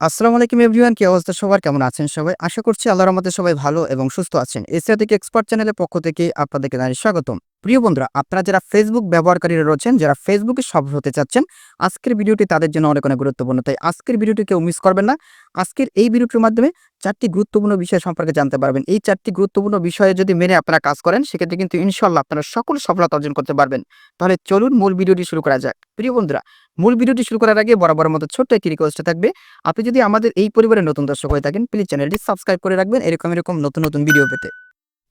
আসসালামু আলাইকুম এভরিওয়ান, কি অবস্থা সবার? কেমন আছেন সবাই? আশা করছি আল্লাহর রহমতে সবাই ভালো এবং সুস্থ আছেন। এশিয়া এক্সপার্ট চ্যানেলের পক্ষ থেকে আপনাদেরকে জানাই স্বাগতম। প্রিয় বন্ধুরা, আপনারা যারা ফেসবুক ব্যবহারকারীরা রয়েছেন, যারা ফেসবুকে সফল হতে চাচ্ছেন, আজকের ভিডিওটি তাদের জন্য অনেক অনেক গুরুত্বপূর্ণ। তাই আজকের ভিডিওটি কেউ মিস করবেন না। আজকের এই ভিডিওটির মাধ্যমে চারটি গুরুত্বপূর্ণ বিষয় সম্পর্কে জানতে পারবেন। এই চারটি গুরুত্বপূর্ণ বিষয়ে যদি মেনে আপনারা কাজ করেন, সেক্ষেত্রে কিন্তু ইনশাল্লাহ আপনারা সকল সফলতা অর্জন করতে পারবেন। তাহলে চলুন মূল ভিডিওটি শুরু করা যাক। প্রিয় বন্ধুরা, মূল ভিডিওটি শুরু করার আগে বরাবর মতো ছোট্ট একটি রিকোয়েস্ট থাকবে। আপনি যদি আমাদের এই পরিবারের নতুন দর্শক হয়ে থাকেন প্লিজ চ্যানেলটি সাবস্ক্রাইব করে রাখবেন। এরকম এরকম নতুন নতুন ভিডিও পেতে।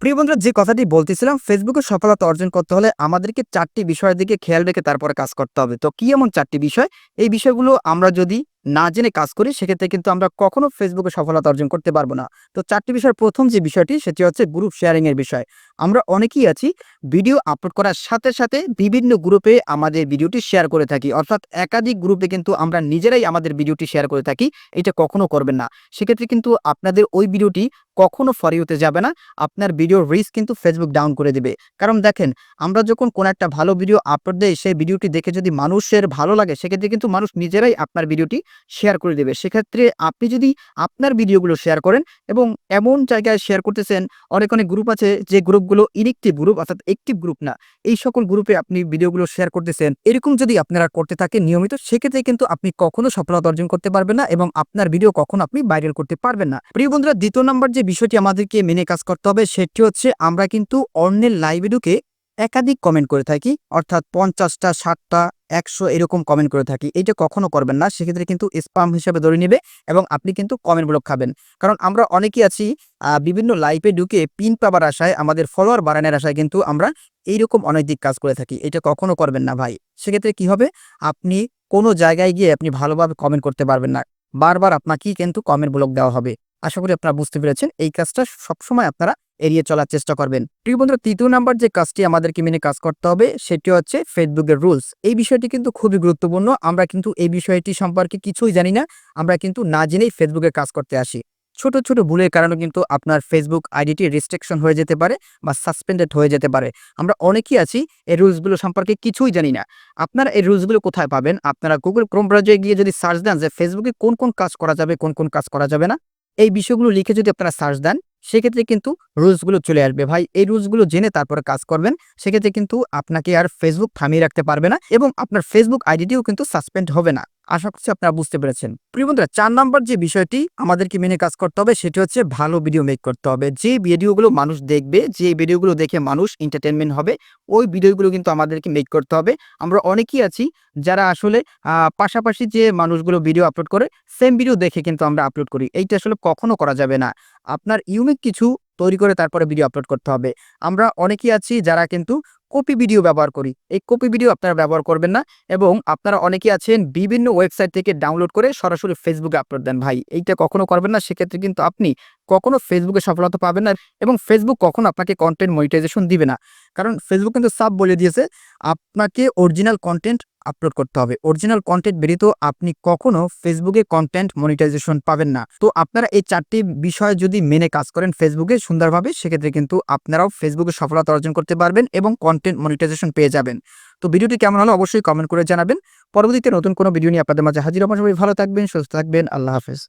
প্রিয় বন্ধুরা, যে কথাটি বলতেছিলাম ফেসবুকে সফলতা অর্জন করতে হলে আমাদেরকে চারটি বিষয়ের দিকে খেয়াল রেখে তারপরে কাজ করতে হবে। তো কি এমন চারটি বিষয়? এই বিষয়গুলো আমরা যদি না জেনে কাজ করি, সেক্ষেত্রে কিন্তু আমরা কখনো ফেসবুকে সফলতা অর্জন করতে পারব না। তো চারটি বিষয়ের প্রথম যে বিষয়টি, সেটি হচ্ছে গ্রুপ শেয়ারিং এর বিষয়। আমরা অনেকেই আছি, ভিডিও আপলোড করার সাথে সাথে বিভিন্ন গ্রুপে আমাদের ভিডিওটি শেয়ার করে থাকি। অর্থাৎ একাধিক গ্রুপে কিন্তু আমরা নিজেরাই আমাদের ভিডিওটি শেয়ার করে থাকি, এটা কখনো করবেন না। সেক্ষেত্রে কিন্তু আপনাদের ওই ভিডিওটি কখনো ফরি হতে যাবে না। আপনার ভিডিওর রিস্ক কিন্তু ফেসবুক ডাউন করে দেবে। কারণ দেখেন, আমরা যখন কোনো একটা ভালো ভিডিও আপলোড দেই, সেই ভিডিওটি দেখে যদি মানুষের ভালো লাগে, সেক্ষেত্রে কিন্তু মানুষ নিজেরাই আপনার ভিডিওটি শেয়ার করে দেবে। সেক্ষেত্রে আপনি যদি আপনার ভিডিওগুলো শেয়ার করেন এবং এমন জায়গায় শেয়ার করতেছেন, অনেক অনেক গ্রুপ আছে যে গ্রুপগুলো ইনেকটিভ গ্রুপ অর্থাৎ একটিভ গ্রুপ না, এই সকল গ্রুপে আপনি ভিডিওগুলো শেয়ার করতেছেন, এরকম যদি আপনারা করতে থাকেন নিয়মিত, সেক্ষেত্রে কিন্তু আপনি কখনো সফলতা অর্জন করতে পারবেন না এবং আপনার ভিডিও কখনো আপনি ভাইরাল করতে পারবেন না। প্রিয় বন্ধুরা, দ্বিতীয় নাম্বার যে বিষয়টি আমাদেরকে মেনে কাজ করতে হবে, সেটি হচ্ছে আমরা কিন্তু অন্যের লাইভে ঢুকে একাধিক কমেন্ট করে থাকি, অর্থাৎ পঞ্চাশটা, ষাটটা, একশো এরকম কমেন্ট করে থাকি। এটা কখনো করবেন না, সেক্ষেত্রে কিন্তু স্পাম হিসাবে ধরে নেবে এবং আপনি কিন্তু কমেন্ট খাবেন। কারণ আমরা অনেকেই আছি বিভিন্ন লাইভে ঢুকে পিন পাবার আশায়, আমাদের ফলোয়ার বাড়ানোর আশায় কিন্তু আমরা এইরকম অনৈতিক কাজ করে থাকি। এটা কখনো করবেন না ভাই। সেক্ষেত্রে কি হবে? আপনি কোনো জায়গায় গিয়ে আপনি ভালোভাবে কমেন্ট করতে পারবেন না। বারবার আপনাকেই কিন্তু কমেন্ট ব্লক দেওয়া হবে। আশা করি আপনারা বুঝতে পেরেছেন, এই কাজটা সবসময় আপনারা এড়িয়ে চলার চেষ্টা করবেন। প্রিয় বন্ধুরা, তৃতীয় নাম্বার যে কাজটি আমাদেরকে মেনে কাজ করতে হবে, সেটি হচ্ছে ফেসবুকের রুলস এই বিষয়টি কিন্তু খুবই গুরুত্বপূর্ণ। আমরা কিন্তু এই বিষয়টি সম্পর্কে কিছুই জানি না, আমরা কিন্তু না জেনেই ফেসবুকে কাজ করতে আসি। ছোট ছোট ভুলের কারণে কিন্তু আপনার ফেসবুক আইডিটি রেস্ট্রিকশন হয়ে যেতে পারে বা সাসপেন্ডেড হয়ে যেতে পারে। আমরা অনেকেই আছি, এই রুলসগুলো সম্পর্কে কিছুই জানি না। আপনারা এই রুলসগুলো কোথায় পাবেন? আপনারা গুগল ক্রোম ব্রাউজারে গিয়ে যদি সার্চ দেন যে ফেসবুকে কোন কোন কাজ করা যাবে, কোন কোন কাজ করা যাবে না? এই বিষয়গুলো লিখে যদি আপনারা সার্চ দেন, সেক্ষেত্রে কিন্তু রুলসগুলো চলে আসবে। ভাই, এই রুলসগুলো জেনে তারপরে কাজ করবেন। সেক্ষেত্রে কিন্তু আপনাকে আর ফেসবুক থামিয়ে রাখতে পারবে না এবং আপনার ফেসবুক আইডিটিও কিন্তু সাসপেন্ড হবে না। আশা করছি আপনারা বুঝতে পেরেছেন। প্রিয় বন্ধুরা, চার নাম্বার যে বিষয়টি আমাদেরকে মেনে কাজ করতে হবে, সেটি হচ্ছে ভালো ভিডিও মেক করতে হবে। যে ভিডিওগুলো মানুষ দেখবে, যে ভিডিওগুলো দেখে মানুষ এন্টারটেনমেন্ট হবে, ওই ভিডিওগুলো কিন্তু আমাদেরকে মেক করতে হবে। আমরা অনেকেই আছি যারা আসলে পাশাপাশি যে মানুষগুলো ভিডিও আপলোড করে সেম ভিডিও দেখে কিন্তু আমরা আপলোড করি। এইটা আসলে কখনো করা যাবে না। আপনার ইউনিক কিছু তৈরি করে তারপরে ভিডিও আপলোড করতে হবে। আমরা অনেকেই আছি যারা কিন্তু কপি ভিডিও ব্যবহার করি। এই কপি ভিডিও আপনারা ব্যবহার করবেন না এবং আপনারা অনেকেই আছেন বিভিন্ন ওয়েবসাইট থেকে ডাউনলোড করে সরাসরি ফেসবুকে আপলোড দেন ভাই। এইটা কখনো করবেন না, সেক্ষেত্রে কিন্তু আপনি কখনো ফেসবুকে সফলতা পাবেন না এবং ফেসবুক কখনো আপনাকে কন্টেন্ট মনিটাইজেশন দিবে না। কারণ ফেসবুক কিন্তু সাব বলে দিয়েছে, আপনাকে অরিজিনাল কন্টেন্ট আপলোড করতে হবে। অরিজিনাল কন্টেন্ট ব্যতীত আপনি কখনো ফেসবুকে কন্টেন্ট মনিটাইজেশন পাবেন না। তো আপনারা এই চারটি বিষয় যদি মেনে কাজ করেন ফেসবুকে সুন্দরভাবে, সেক্ষেত্রে কিন্তু আপনারাও ফেসবুকে সফলতা অর্জন করতে পারবেন এবং কন্টেন্ট মনিটাইজেশন পেয়ে যাবেন। তো ভিডিওটি কেমন হলো অবশ্যই কমেন্ট করে জানাবেন। পরবর্তীতে নতুন কোনো ভিডিও নিয়ে আপনাদের মাঝে হাজির হবেন সবাই ভালো থাকবেন, সুস্থ থাকবেন। আল্লাহ হাফেজ।